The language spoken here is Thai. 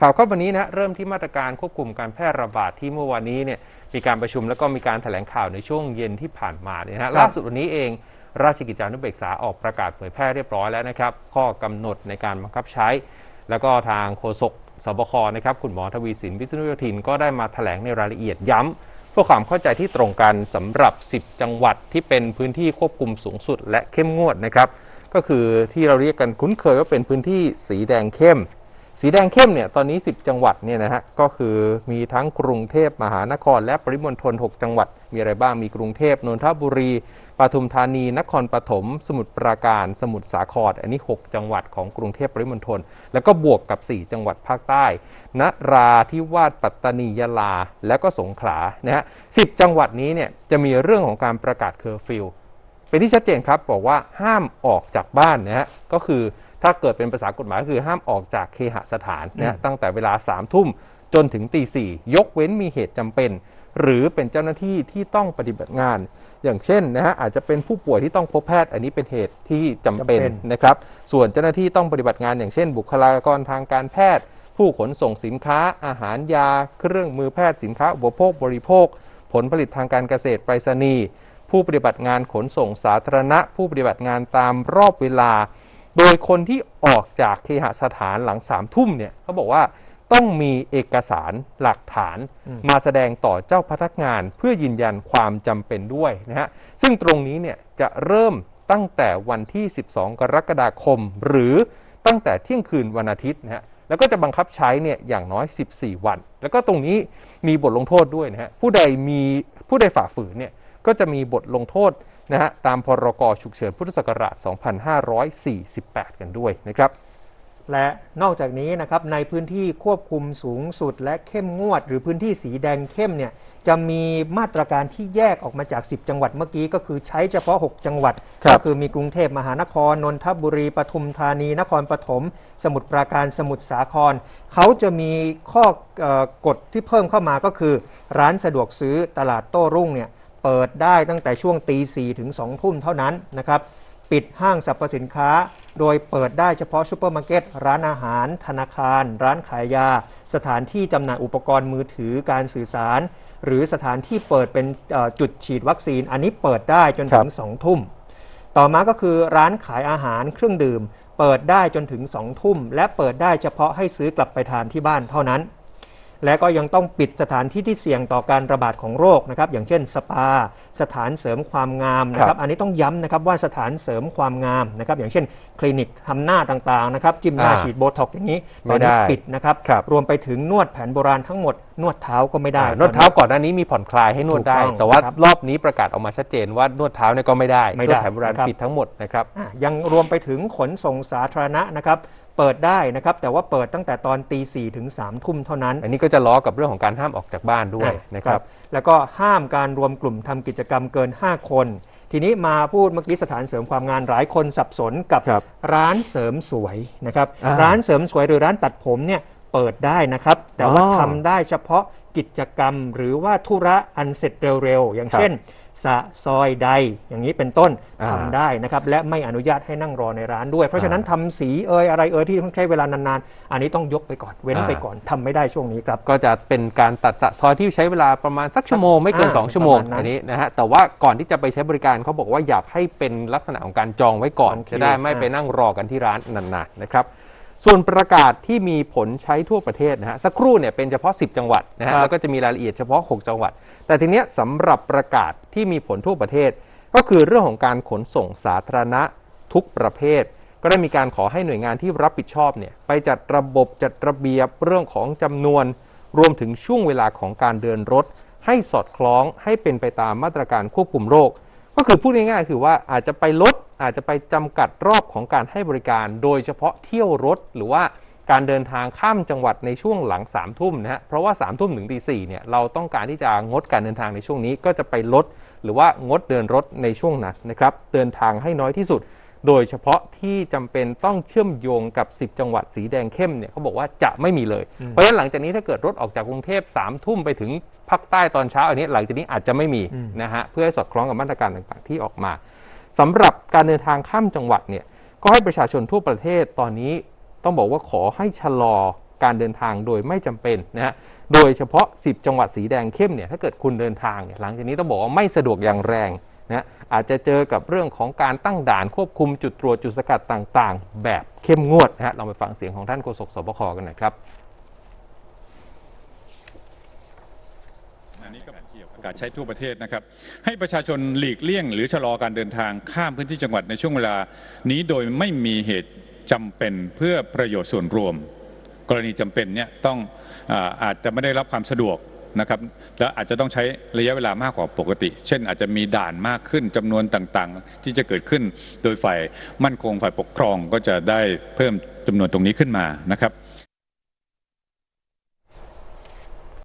ข่าวข้อวันนี้นะเริ่มที่มาตรการควบคุมการแพร่ระบาดที่เมื่อวานนี้เนี่ยมีการประชุมแล้วก็มีการแถลงข่าวในช่วงเย็นที่ผ่านมาเนี่ยนะฮะล่าสุดวันนี้เอง ราชกิจจานุเบกษาออกประกาศเผยแพร่เรียบร้อยแล้วนะครับ ข้อกำหนดในการบังคับใช้ แล้วก็ทางโฆษกสบคนะครับคุณหมอทวีสินวิษณุโยธินก็ได้มาแถลงในรายละเอียดย้ำเพื่อความเข้าใจที่ตรงกันสำหรับ 10 จังหวัดที่เป็นพื้นที่ควบคุมสูงสุด และเข้มงวดนะครับก็คือที่เราเรียกกันคุ้นเคยว่าเป็นพื้นที่สีแดงเข้ม สีแดงเข้มเนี่ยตอนนี้ 10 จังหวัดเนี่ยนะฮะก็คือมีทั้งกรุงเทพมหานคร และปริมณฑล6จังหวัด มีอะไรบ้างมีกรุงเทพนนทบุรีปทุมธานี นครปฐมสมุทรปราการ สมุทรสาคร อันนี้ 6 จังหวัดของกรุงเทพปริมณฑลแล้วก็บวกกับ 4 จังหวัดภาคใต้นราธิวาสปัตตานียะลา และก็สงขลานะฮะ10จังหวัดนี้เนี่ยจะมีเรื่องของการประกาศเคอร์ฟิวเป็นที่ชัดเจนครับบอกว่าห้ามออกจากบ้านนะฮะก็คือ ถ้าเกิดเป็นภาษากฎหมายก็คือห้ามออกจากเคหสถานนะฮะตั้งแต่เวลา3ามทุ่มจนถึงตีสี่ยกเว้นมีเหตุจำเป็น หรือเป็นเจ้าหน้าที่ที่ต้องปฏิบัติงาน อย่างเช่นนะฮะอาจจะเป็นผู้ป่วยที่ต้องพบแพทย์ อันนี้เป็นเหตุที่จำเป็นจำเป็นนะครับ ส่วนเจ้าหน้าที่ต้องปฏิบัติงาน อย่างเช่น บุคลากรทางการแพทย์ ผู้ขนส่งสินค้า อาหารยา เครื่องมือแพทย์สินค้าอุปโภคบริโภค ผลผลิตทางการเกษตรไปรษณีย์ผู้ปฏิบัติงานขนส่งสาธารณะ ผู้ปฏิบัติงานตามรอบเวลา โดยคนที่ออกจากเคหสถานหลังสามทุ่มเนี่ยเขาบอกว่าต้องมีเอกสารหลักฐานมาแสดงต่อเจ้าพนักงานเพื่อยืนยันความจำเป็นด้วยนะฮะซึ่งตรงนี้เนี่ยจะเริ่มตั้งแต่วันที่ 12 กรกฎาคม หรือตั้งแต่เที่ยงคืนวันอาทิตย์นะฮะแล้วก็จะบังคับใช้เนี่ยอย่างน้อย 14 วัน แล้วก็ตรงนี้มีบทลงโทษด้วยนะฮะผู้ใดมีผู้ใดฝ่าฝืนเนี่ยก็จะมีบทลงโทษ นะฮะตามพรกฉุกเฉินพุทธศักราช 2548 กันด้วยนะครับและนอกจากนี้นะครับในพื้นที่ควบคุมสูงสุด และเข้มงวด หรือพื้นที่สีแดงเข้มเนี่ยจะมีมาตรการที่แยกออกมาจาก 10 จังหวัดเมื่อกี้ ก็คือใช้เฉพาะ 6 จังหวัดครับก็คือมีกรุงเทพมหานคร นนทบุรีปทุมธานี นครปฐม สมุทรปราการสมุทรสาคร เขาจะมีข้อกฎกฎที่เพิ่มเข้ามาก็คือ ร้านสะดวกซื้อตลาดโต้รุ่งเนี่ย เปิดได้ตั้งแต่ช่วงตีสี่ถึง2ทุ่มเท่านั้นนะครับปิดห้างสรรพสินค้า โดยเปิดได้เฉพาะซูเปอร์มาร์เก็ต ร้านอาหาร ธนาคาร ร้านขายยา สถานที่จำหน่ายอุปกรณ์มือถือการสื่อสาร หรือสถานที่เปิดเป็นเอ่อจุดฉีดวัคซีน อันนี้เปิดได้จนถึง 2 ทุ่ม ต่อมาก็คือร้านขายอาหารเครื่องดื่ม เปิดได้จนถึง 2 ทุ่ม และเปิดได้เฉพาะให้ซื้อกลับไปทานที่บ้านเท่านั้น และก็ยังต้องปิดสถานที่ที่เสี่ยงต่อการระบาดของโรคนะครับอย่างเช่นสปา สถานเสริมความงามนะคครัรับบอันนี้ต้องย้ำนะครับว่าสถานเสริมความงามนะครับอย่างเช่น คลินิกทำหน้าต่างๆนะครับจิ้มหน้าอ่าฉีดโบท็อกซ์อย่างนี้ไม่ตอนนี้ได้ปิดนะครับครับ รวมไปถึงนวดแผนโบราณทั้งหมดนวดเท้าก็ไม่ได้ อ่านวดเท้าก่อนหน้านี้มีผ่อนคลายให้นวดได้ ถูกต้องแต่ว่าครับรอบนี้ประกาศออกมาชัดเจนว่านวดเท้าเนี่ยก็ไม่ได้ไม่ได้นวดแผนโบราณนะครับ ปิดทั้งหมดนะครับ อะยังรวมไปถึงขนส่งสาธารณะนะครับ เปิดได้นะครับ แต่ว่าเปิดตั้งแต่ตอนตีสี่ถึงสามทุ่มเท่านั้น อันนี้ก็จะล้อกับเรื่องของการห้ามออกจากบ้านด้วยอะนะครับ แล้วก็ห้ามการรวมกลุ่มทำกิจกรรมเกิน 5 คน ทีนี้มาพูดเมื่อกี้สถานเสริมความงานหลายคนสับสนกับครับร้านเสริมสวยนะครับอ่าร้านเสริมสวยหรือร้านตัดผมเนี่ยเปิดได้นะครับ แต่ว่าอ๋อทำได้เฉพาะกิจกรรมหรือว่าธุระอันเสร็จเร็วๆอย่างครับเช่น สระซอยใด อย่างนี้เป็นต้นอ่า ทำได้นะครับ และไม่อนุญาตให้นั่งรอในร้านด้วย เพราะฉะนั้นทำสีเอยอะไรเอยที่ต้องใช้เวลานานๆ อันนี้ต้องยกไปก่อนเว้นอ่าไปก่อนทำไม่ได้ช่วงนี้ครับ ก็จะเป็นการตัดสะซอยที่ใช้เวลาประมาณสักชั่วโมงไม่เกิน อ่า2 ชั่วโมงประมาณนั้นอันนี้นะฮะแต่ว่าก่อนที่จะไปใช้บริการเขาบอกว่าอยากให้เป็นลักษณะของการจองไว้ก่อน จองคิวจะได้ไม่อ่าไปนั่งรอกันที่ร้านนานๆนะครับ ส่วนประกาศที่มีผลใช้ทั่วประเทศนะฮะสักครู่เนี่ยเป็นเฉพาะ 10 จังหวัดนะฮะครับ แล้วก็จะมีรายละเอียดเฉพาะ 6 จังหวัด แต่ทีเนี้ยสำหรับประกาศที่มีผลทั่วประเทศ ก็คือเรื่องของการขนส่งสาธารณะทุกประเภท ก็ได้มีการขอให้หน่วยงานที่รับผิดชอบเนี่ยไปจัดระบบจัดระเบียบเรื่องของจำนวน รวมถึงช่วงเวลาของการเดินรถ ให้สอดคล้องให้เป็นไปตามมาตรการควบคุมโรค ก็คือพูดง่ายๆคือว่าอาจจะไปลด อาจจะไปจำกัดรอบของการให้บริการ โดยเฉพาะเที่ยวรถหรือว่าการเดินทางข้ามจังหวัดในช่วงหลัง3ามทุ่มนะฮะเพราะว่า3ามทุ่มถึงตีสี่เนี่ยเราต้องการที่จะงดการเดินทางในช่วงนี้ก็จะไปลด หรือว่างดเดินรถในช่วงนั้นนะครับเดินทางให้น้อยที่สุด โดยเฉพาะที่จำเป็นต้องเชื่อมโยงกับ 10 จังหวัดสีแดงเข้มเนี่ยเขาบอกว่าจะไม่มีเลย เพราะฉะนั้นหลังจากนี้ถ้าเกิดรถออกจากกรุงเทพ3ามทุ่มไปถึงภาคใต้ตอนเช้าอันนี้หลังจากนี้อาจจะไม่มีนะฮะเพื่อให้สอดคล้องกับมาตรการต่างๆที่ออกมา สำหรับการเดินทางข้ามจังหวัดเนี่ยก็ให้ประชาชนทั่วประเทศตอนนี้ต้องบอกว่าขอให้ชะลอการเดินทางโดยไม่จำเป็นนะฮะโดยเฉพาะ 10 จังหวัดสีแดงเข้มเนี่ยถ้าเกิดคุณเดินทางเนี่ยหลังจากนี้ต้องบอกว่าไม่สะดวกอย่างแรงนะอาจจะเจอกับเรื่องของการตั้งด่านควบคุมจุดตรวจจุดสกัดต่างๆ แบบเข้มงวดนะฮะลองไปฟังเสียงของท่านโฆษกสบคกันหน่อยครับ อันนี้ก็เกี่ยวกับการใช้ทั่วประเทศนะครับ ให้ประชาชนหลีกเลี่ยง หรือชะลอการเดินทางข้ามพื้นที่จังหวัดในช่วงเวลานี้โดยไม่มีเหตุจำเป็นเพื่อประโยชน์ส่วนรวม กรณีจำเป็นเนี่ยต้องอาอาจจะไม่ได้รับความสะดวกนะครับและอาจจะต้องใช้ระยะเวลามากกว่าปกติ เช่น อาจจะมีด่านมากขึ้นจำนวนต่างๆ ที่จะเกิดขึ้นโดยฝ่ายมั่นคงฝ่ายปกครองก็จะได้เพิ่มจำนวนตรงนี้ขึ้นมานะครับ